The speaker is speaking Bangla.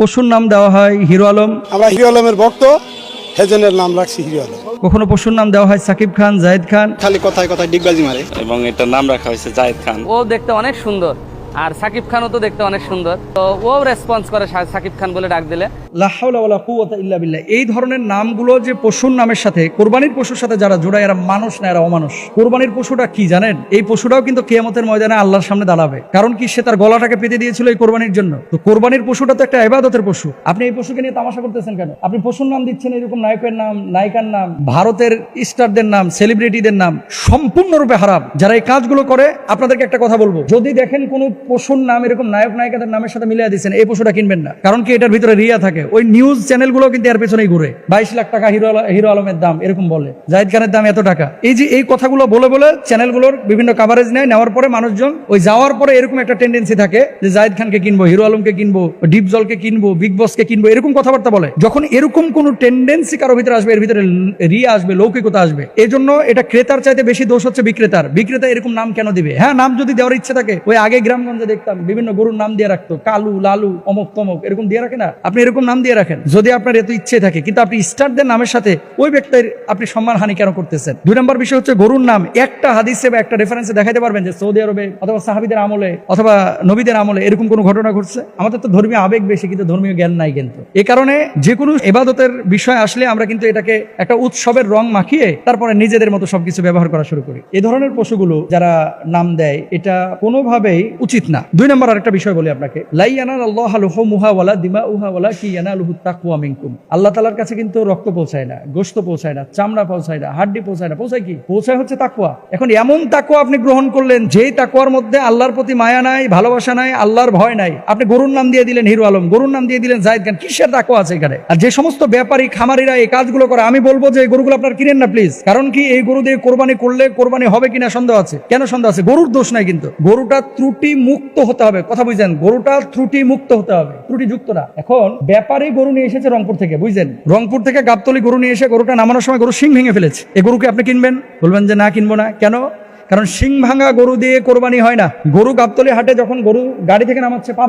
পশুর নাম দেওয়া হয় হিরো আলম। আমরা হিরো আলমের ভক্ত হেজেনের নাম রাখছি হিরো আলম। কখনো পশুর নাম দেওয়া হয় সাকিব খান জাহেদ খান? খালি কথায় কথায় ডিগবাজি মারে। এবং এটার নাম রাখা হয়েছে জাহেদ খান। ও দেখতে অনেক সুন্দর। আর সাকিব খানও তো দেখতে অনেক সুন্দর। তো ও রেসপন্স করে সাকিব খান বলে ডাক দিলে। বিল্লাহ। এই ধরনের নামগুলো যে পশুর নামের সাথে, কোরবানির পশুর সাথে যারা জোড়ায়, এরা মানুষ না, এরা অমানুষ। কোরবানির পশুটা কি জানেন? এই পশুটাও কিন্তু কেয়ামতের ময়দানে আল্লাহর সামনে দাঁড়াবে। কারণ কি সে তার গলাটাকে পেতে দিয়েছিল এই কোরবানির জন্য। তো কোরবানির পশুটা তো একটা ইবাদতের পশু। আপনি এই পশুকে নিয়ে তামাশা করতেছেন কেন? আপনি পশুর নাম দিচ্ছেন এরকম নায়কের নাম, নায়িকার নাম, ভারতের স্টারদের নাম সেলিব্রিটিদের নাম, সম্পূর্ণরূপে হারাম। যারা এই কাজগুলো করে, আপনাদেরকে একটা কথা বলব। যদি দেখেন কোন পশুর নাম, এরকম নায়ক নায়িকাদের নামের সাথে মিলিয়ে দিচ্ছেন এই পশুটা কিনবেন না। কারণ কি এটার ভিতরে রিয়া থাকে। ওই নিউজ চ্যানেলগুলো কিন্তু এর পেছনেই ঘুরে। বাইশ লাখ টাকা হিরো হিরো আলমের দাম, এরকম বলে। জাহিদ খানের দাম এত টাকা। এই যে এই কথাগুলো বলে বলে চ্যানেলগুলোর বিভিন্ন কাভারেজ নেয়, নেওয়ার পরে মানুষজন, ওই যাওয়ার পরে এরকম একটা টেন্ডেন্সি থাকে যে জাহিদ খানকে কিনবো, হিরো আলমকে কিনবো ডিপ জলকে কিনবো বিগ বসকে কিনবো, এরকম কথাবার্তা বলে। যখন এরকম কোন টেন্ডেন্সি কারও ভিতরে আসবে, এর ভিতরে রিয়া আসবে, লৌকিকতা আসবে। এই জন্য এটা ক্রেতার চাইতে বেশি দোষ হচ্ছে বিক্রেতার। বিক্রেতা এরকম নাম কেন দিবে? হ্যাঁ নাম যদি দেওয়ার ইচ্ছে থাকে, ওই আগে গ্রামগঞ্জে দেখতাম, বিভিন্ন গরুর নাম দিয়ে রাখতো, কালু, লালু, অমুক তমক, এরকম দিয়ে রাখে না? আপনি এরকম নাম দিয়ে রাখেন, যদি আপনার এত ইচ্ছে থাকে, কিন্তু আপনি স্টারদের নামের সাথে ওই ব্যক্তির আপনি সম্মান হানি কেন করতেছেন? দুই নম্বর বিষয় হচ্ছে গরুর নাম, একটা হাদিসে বা একটা রেফারেন্সে দেখাতে পারবেন যে সৌদি আরবে অথবা সাহাবিদের আমলে অথবা নবীদের আমলে এরকম কোনো ঘটনা ঘটছে? আমাদের তো ধর্মীয় আবেগ বেশি, কিন্তু ধর্মীয় জ্ঞান নাই কিন্তু। এ কারণে যে কোনো এবাদতের বিষয় আসলে আমরা কিন্তু এটাকে একটা উৎসবের রং মাখিয়ে তারপরে নিজেদের মতো সবকিছু ব্যবহার করা শুরু করি। এ ধরনের পশুগুলো যারা নাম দেয়, এটা কোনোভাবেই উচিত না। দুই নম্বর আরেকটা বিষয় বলি আপনাকে। লাইয়ানাল আল্লাহ মুহা ওয়ালা দিমা উহা ওয়ালা কি ইয়ানালুহু তাকওয়া মিনকুম। আল্লাহ তাআলার কাছে কিন্তু রক্ত পৌঁছায় না, গোশত পৌঁছায় না, চামড়া পৌঁছায় না, হাড্ডি পৌঁছায় না। পৌঁছায় কি? পৌঁছায় হচ্ছে তাকওয়া। এখন এমন তাকওয়া আপনি গ্রহণ করলেন, যেই তাকওয়ার মধ্যে আল্লাহর প্রতি মায়া নাই, ভালোবাসা নাই, আল্লাহর ভয় নাই, আপনি গরুর নাম দিয়ে দিলেন হিরো আলম, গরুর নাম দিয়ে দিলেন জাহিদ খান, কিসের তাকুয়া আছে এখানে? আর যে সমস্ত ব্যাপারী খামারিরা এই কাজগুলো করে, আমি বলব যে গরুগুলো আপনার কিনেন না প্লিজ। কারণ কি এই গরু দিয়ে কোরবানি করলে কোরবানি হবে কিনা সন্দেহ আছে? কেন সন্দেহ আছে? গরুর দোষ নাই কিন্তু। গরুটা ত্রুটি মুক্ত হতে হবে। কথা বুঝছেন? গরুটা ত্রুটি মুক্ত হতে হবে ত্রুটি যুক্ত না। এখন ব্যাপারে গরু নিয়ে এসেছে রংপুর থেকে, বুঝছেন? রংপুর থেকে গাবতলি গরু নিয়ে এসে গরুটা নামানোর সময় গরু সিং ভেঙে ফেলেছে। এই গরুকে আপনি কিনবেন? বলবেন যে না, কিনবো না। কেন? কারণ সিং ভাঙা গরু দিয়ে কোরবানি হয় না। গরু গাবতলি হাটে যখন গরু গাড়ি থেকে নামাচ্ছে, পা